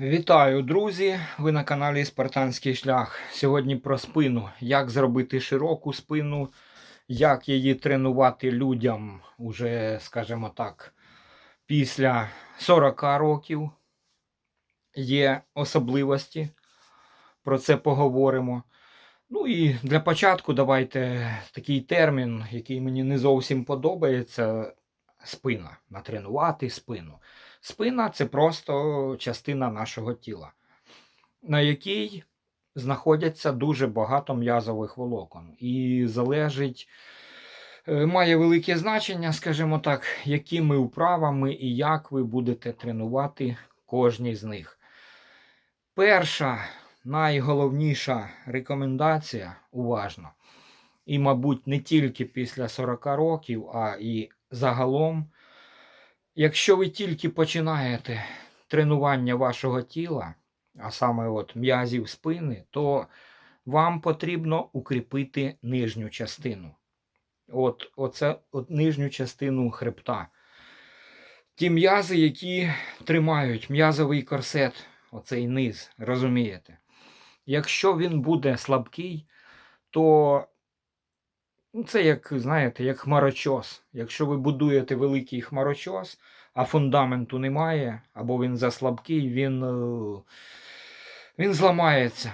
Вітаю, друзі! Ви на каналі Спартанський шлях. Сьогодні про спину. Як зробити широку спину, як її тренувати людям уже, скажімо так, після 40 років. Є особливості. Про це поговоримо. Ну і для початку давайте такий термін, який мені не зовсім подобається. Спина. Натренувати спину. Спина це просто частина нашого тіла, на якій знаходяться дуже багато м'язових волокон. І залежить, е, має велике значення, скажімо так, якими вправами і як ви будете тренувати кожній з них. Перша найголовніша рекомендація уважно, і, мабуть, не тільки після 40 років, а і загалом. Якщо ви тільки починаєте тренування вашого тіла, а саме от м'язів спини, то вам потрібно укріпити нижню частину. От, оце, от нижню частину хребта. Ті м'язи, які тримають м'язовий корсет, оцей низ, розумієте? Якщо він буде слабкий, то Ну, це як, знаєте, як хмарочос. Якщо ви будуєте великий хмарочос, а фундаменту немає, або він заслабкий, він, е, він зламається.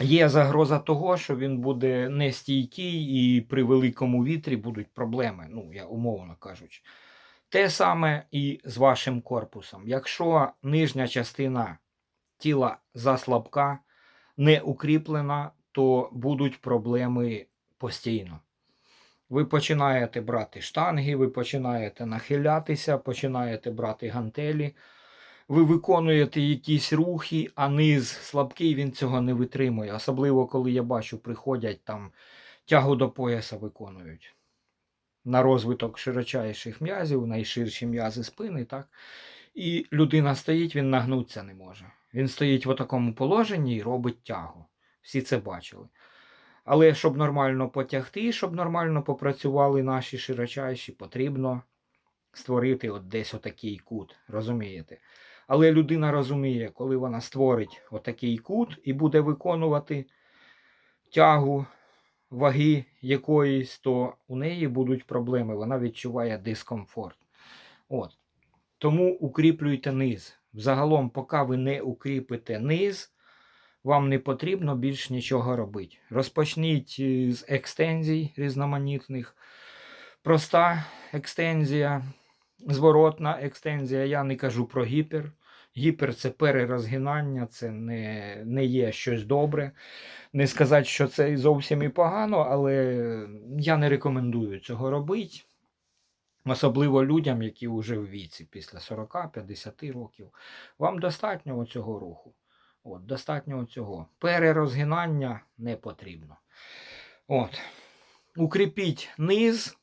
Є загроза того, що він буде нестійкий і при великому вітрі будуть проблеми, ну, я умовно кажучи. Те саме і з вашим корпусом. Якщо нижня частина тіла заслабка, не укріплена, то будуть проблеми постійно. Ви починаєте брати штанги, ви починаєте нахилятися, починаєте брати гантелі, ви виконуєте якісь рухи, а низ слабкий, він цього не витримує. Особливо, коли я бачу, приходять там тягу до пояса виконують. На розвиток широчайших м'язів, найширші м'язи спини, так? І людина стоїть, він нагнутися не може. Він стоїть в такому положенні і робить тягу. Всі це бачили. Але щоб нормально потягти, щоб нормально попрацювали наші широчайші, потрібно створити от десь отакий кут. Розумієте? Але людина розуміє, коли вона створить отакий кут і буде виконувати тягу ваги якоїсь, то у неї будуть проблеми. Вона відчуває дискомфорт. От. Тому укріплюйте низ. Взагалом, поки ви не укріпите низ, вам не потрібно більш нічого робити. Розпочніть е, з екстензій різноманітних. Проста екстензія, зворотна екстензія. Я не кажу про гіпер. Гіпер це перерозгинання, це не не є щось добре. Не сказати, що це зовсім і погано, але я не рекомендую цього робити. Особливо людям, які вже в віці, після 40-50 років. Вам достатньо цього руху. От, Достатньо цього. Перерозгинання не потрібно. От. Укріпіть низ.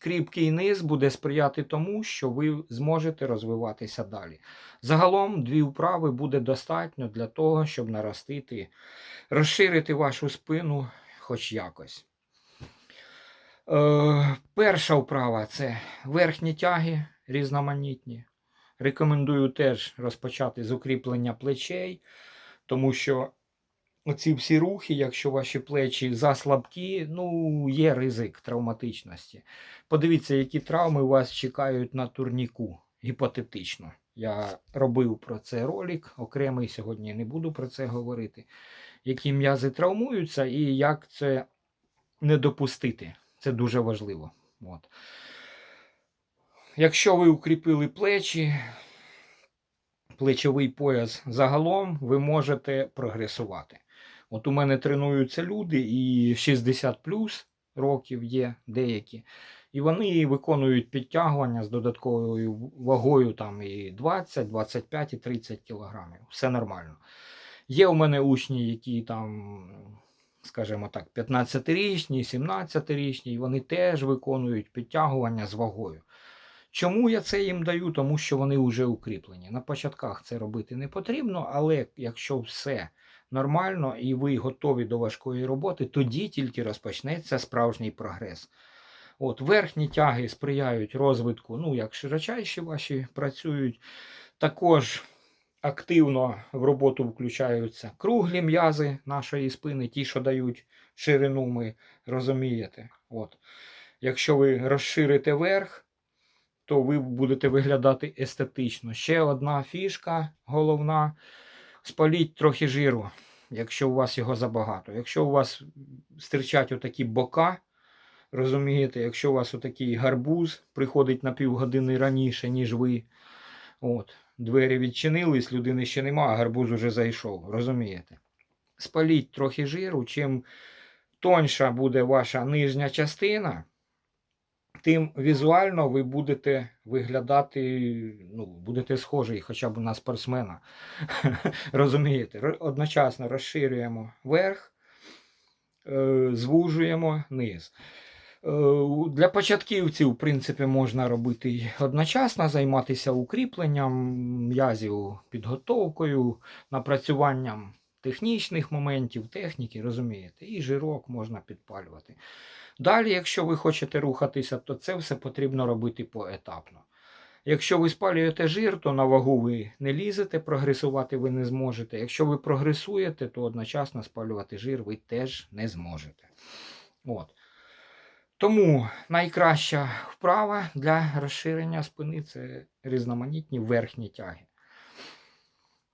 Кріпкий низ буде сприяти тому, що ви зможете розвиватися далі. Загалом, дві вправи буде достатньо для того, щоб наростити, розширити вашу спину хоч якось. Е, Перша вправа це верхні тяги різноманітні. Рекомендую теж розпочати з укріплення плечей, тому що оці всі рухи, якщо ваші плечі заслабкі, ну, є ризик травматичності. Подивіться, які травми вас чекають на турніку гіпотетично. Я робив про це ролик, окремий сьогодні не буду про це говорити. Які м'язи травмуються і як це не допустити. Це дуже важливо. От. Якщо ви укріпили плечі, плечовий пояс загалом, ви можете прогресувати. От у мене тренуються люди, і 60 плюс років є деякі. І вони виконують підтягування з додатковою вагою там і 20, 25 і 30 кілограмів. Все нормально. Є у мене учні, які там, скажімо так, 15-річні, 17-річні, і вони теж виконують підтягування з вагою. Чому я це їм даю? Тому що вони вже укріплені. На початках це робити не потрібно, але якщо все нормально і ви готові до важкої роботи, тоді тільки розпочнеться справжній прогрес. От Верхні тяги сприяють розвитку, ну, як широчайші ваші працюють. Також активно в роботу включаються круглі м'язи нашої спини, ті, що дають ширину, ми розумієте. От. Якщо ви розширите верх, то ви будете виглядати естетично. Ще одна фішка головна: спаліть трохи жиру, якщо у вас його забагато. Якщо у вас стирчать отакі бока, розумієте, якщо у вас отакий гарбуз приходить на півгодини раніше, ніж ви. От, двері відчинились, людини ще нема, а гарбуз уже зайшов. Розумієте? Спаліть трохи жиру, чим тоньша буде ваша нижня частина, тим візуально ви будете виглядати, ну, будете схожий хоча б на спортсмена. Розумієте? Одночасно розширюємо верх, е, звужуємо низ. Е, Для початківців, в принципі, можна робити одночасно, займатися укріпленням м'язів, підготовкою, напрацюванням технічних моментів, техніки, розумієте, і жирок можна підпалювати. Далі, якщо ви хочете рухатися, то це все потрібно робити поетапно. Якщо ви спалюєте жир, то на вагу ви не лізете, прогресувати ви не зможете. Якщо ви прогресуєте, то одночасно спалювати жир ви теж не зможете. От. Тому найкраща вправа для розширення спини це різноманітні верхні тяги.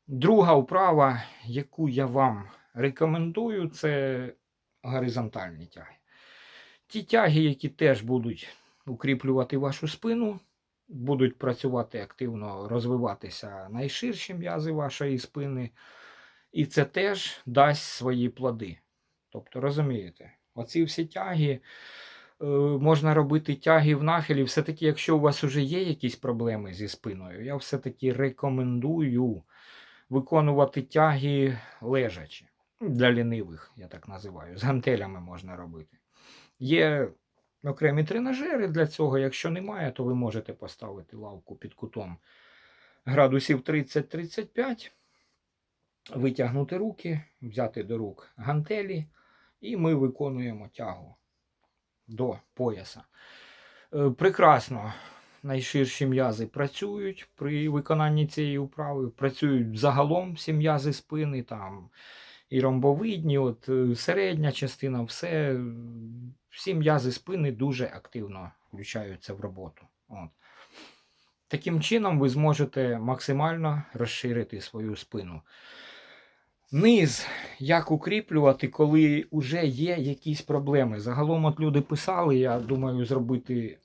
Друга вправа, яку я вам рекомендую, це горизонтальні тяги. Ті тяги, які теж будуть укріплювати вашу спину, будуть працювати активно, розвиватися найширші м'язи вашої спини, і це теж дасть свої плоди. Тобто, розумієте, оці всі тяги. е, Можна робити тяги в нахилі. Все-таки, якщо у вас вже є якісь проблеми зі спиною, я все-таки рекомендую виконувати тяги лежачі. Для лінивих, я так називаю. З гантелями можна робити. Є окремі тренажери для цього. Якщо немає, то ви можете поставити лавку під кутом градусів 30-35, витягнути руки, взяти до рук гантелі, і ми виконуємо тягу до пояса. Е, Прекрасно. Найширші м'язи працюють при виконанні цієї вправи, працюють загалом всі м'язи спини, там і ромбовидні, от е, середня частина, все, всі м'язи спини дуже активно включаються в роботу. От. Таким чином ви зможете максимально розширити свою спину. Низ, як укріплювати, коли вже є якісь проблеми. Загалом от люди писали, я думаю, зробити.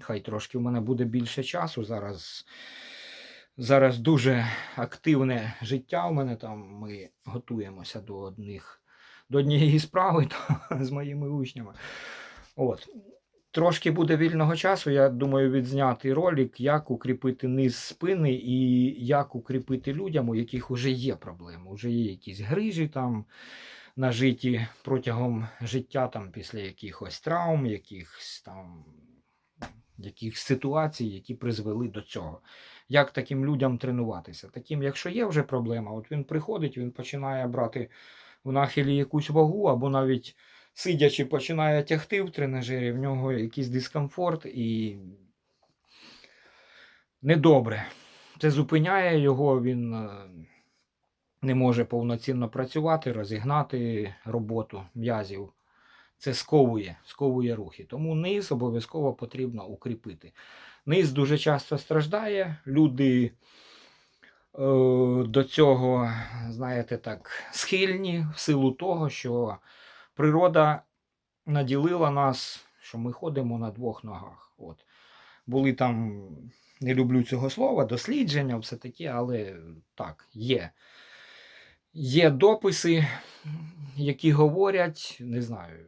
Хай трошки в мене буде більше часу. Зараз зараз дуже активне життя у мене там. Ми готуємося до одних, до однієї справи то, з моїми учнями. От. Трошки буде вільного часу, я думаю, відзняти ролик, як укріпити низ спини і як укріпити людям, у яких вже є проблеми, вже є якісь грижі там нажиті протягом життя, там, після якихось травм, якихось там якихось ситуацій, які призвели до цього. Як таким людям тренуватися? Таким, якщо є вже проблема, от він приходить, він починає брати в нахилі якусь вагу, або навіть сидячи, починає тягти в тренажері, в нього якийсь дискомфорт і недобре. Це зупиняє його, він е, не може повноцінно працювати, розігнати роботу м'язів. Це сковує, сковує рухи. Тому низ обов'язково потрібно укріпити. Низ дуже часто страждає. Люди е, до цього, знаєте, так, схильні в силу того, що природа наділила нас, що ми ходимо на двох ногах. От. Були там, не люблю цього слова, дослідження, все таке, але так, є. Є дописи, які говорять, не знаю,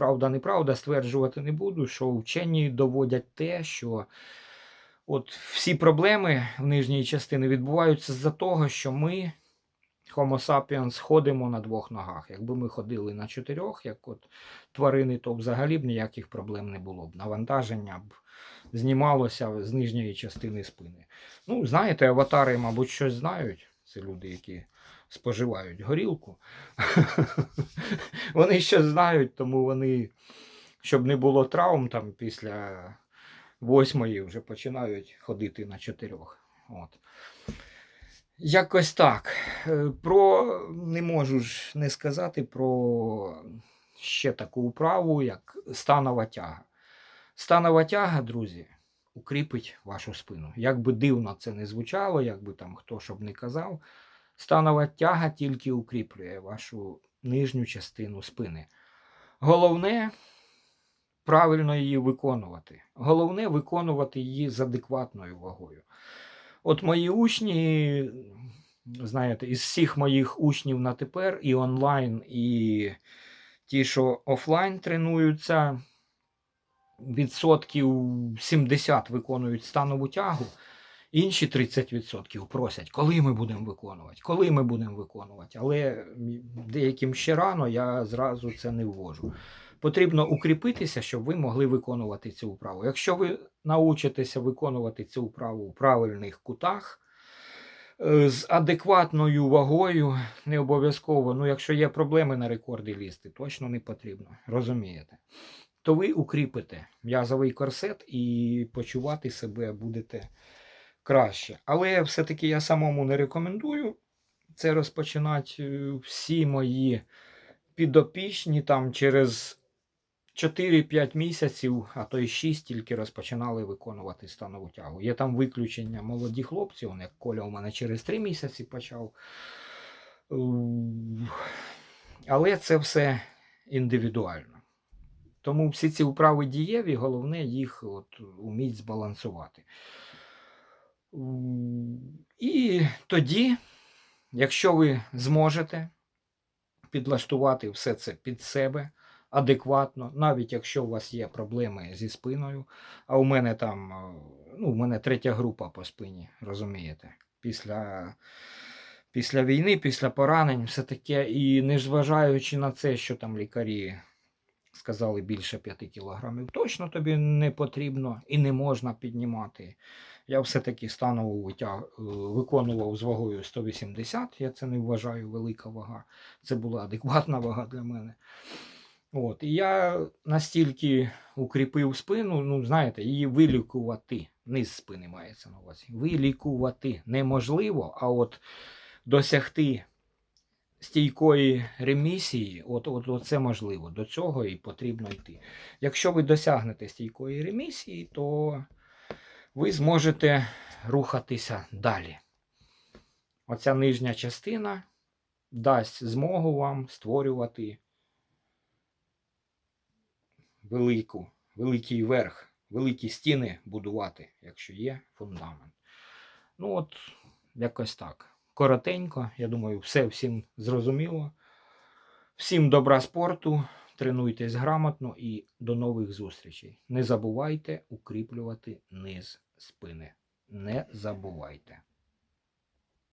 правда, неправда, стверджувати не буду, що вчені доводять те, що от всі проблеми в нижній частині відбуваються з-за того, що ми, Homo sapiens, ходимо на двох ногах. Якби ми ходили на чотирьох, як от тварини, то взагалі б ніяких проблем не було б. Навантаження б знімалося з нижньої частини спини. Ну, знаєте, аватари, мабуть, щось знають. Це люди, які споживають горілку. Вони щось знають, тому вони, щоб не було травм, там після восьмої вже починають ходити на чотирьох. От. Якось так. Е, Про не можу ж не сказати про ще таку вправу, як станова тяга. Станова тяга, друзі, укріпить вашу спину. Як би дивно це не звучало, як би там хто щоб не казав, станова тяга тільки укріплює вашу нижню частину спини. Головне правильно її виконувати. Головне виконувати її з адекватною вагою. От мої учні, знаєте, із всіх моїх учнів на тепер, і онлайн, і ті, що офлайн тренуються, відсотків 70 виконують станову тягу, інші 30% просять, коли ми будемо виконувати, коли ми будемо виконувати. Але деяким ще рано я зразу це не ввожу. Потрібно укріпитися, щоб ви могли виконувати цю вправу. Якщо ви научитеся виконувати цю вправу у правильних кутах, е, з адекватною вагою, не обов'язково. Ну, якщо є проблеми на рекорди лізти, точно не потрібно. Розумієте? То ви укріпите м'язовий корсет і почувати себе будете краще. Але все-таки я самому не рекомендую це розпочинати. Е, Всі мої підопічні там через 4-5 місяців, а то й 6 тільки розпочинали виконувати станову тягу. Є там виключення молоді хлопці, он як Коля у мене через 3 місяці почав. Е, Але це все індивідуально. Тому всі ці вправи дієві, головне їх от, уміть збалансувати. І тоді, якщо ви зможете підлаштувати все це під себе адекватно, навіть якщо у вас є проблеми зі спиною, а у мене там, е, ну, у мене третя група по спині, розумієте, після. Після війни, після поранень, все таке, і незважаючи на це, що там лікарі сказали більше 5 кілограмів, точно тобі не потрібно і не можна піднімати. Я все-таки станову витяг... е, виконував з вагою 180, я це не вважаю велика вага. Це була адекватна вага для мене. От, І я настільки укріпив спину, ну, знаєте, її вилікувати. Низ спини мається на увазі. Вилікувати неможливо, а от досягти стійкої ремісії, от, от, от це можливо. До цього і потрібно йти. Якщо ви досягнете стійкої ремісії, то ви зможете рухатися далі. Оця нижня частина дасть змогу вам створювати велику, великий верх, великі стіни будувати, якщо є фундамент. Ну, от, якось так. Коротенько, я думаю, все всім зрозуміло. Всім добра спорту, тренуйтесь грамотно і до нових зустрічей. Не забувайте укріплювати низ спини. Не забувайте.